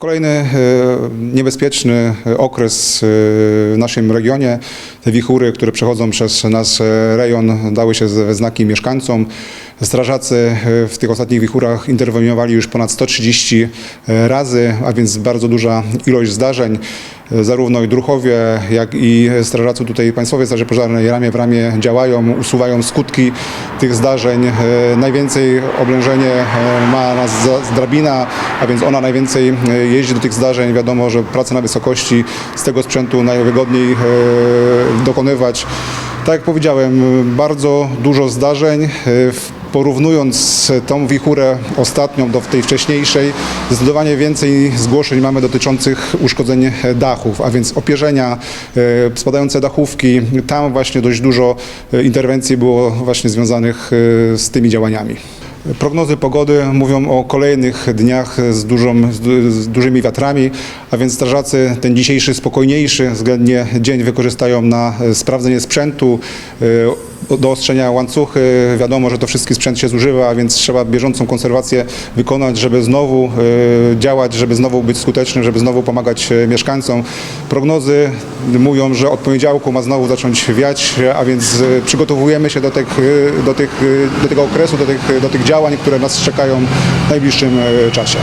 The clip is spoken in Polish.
Kolejny e, niebezpieczny e, okres e, w naszym regionie. Te wichury, które przechodzą przez nasz rejon, dały się we znaki mieszkańcom. Strażacy w tych ostatnich wichurach interweniowali już ponad 130 razy, a więc bardzo duża ilość zdarzeń. Zarówno i druchowie, jak i strażacy tutaj Państwowej Straży Pożarnej ramię w ramię działają, usuwają skutki tych zdarzeń. E, Najwięcej oblężenie e, ma nas drabina, a więc ona najwięcej e, jeździ do tych zdarzeń. Wiadomo, że praca na wysokości z tego sprzętu najwygodniej dokonywać. Tak jak powiedziałem, bardzo dużo zdarzeń. Porównując tą wichurę ostatnią do tej wcześniejszej, zdecydowanie więcej zgłoszeń mamy dotyczących uszkodzeń dachów, a więc opierzenia, e, spadające dachówki. Tam właśnie dość dużo e, interwencji było właśnie związanych e, z tymi działaniami. Prognozy pogody mówią o kolejnych dniach z, dużą, z, du- z dużymi wiatrami, a więc strażacy ten dzisiejszy spokojniejszy względnie dzień wykorzystają na sprawdzenie sprzętu, do ostrzenia łańcuchy. Wiadomo, że to wszystki sprzęt się zużywa, więc trzeba bieżącą konserwację wykonać, żeby znowu e, działać, żeby znowu być skutecznym, żeby znowu pomagać e, mieszkańcom. Prognozy mówią, że od poniedziałku ma znowu zacząć wiać, a więc e, przygotowujemy się do, tych, do, tych, do tego okresu, do tych, do tych działań, które nas czekają w najbliższym czasie.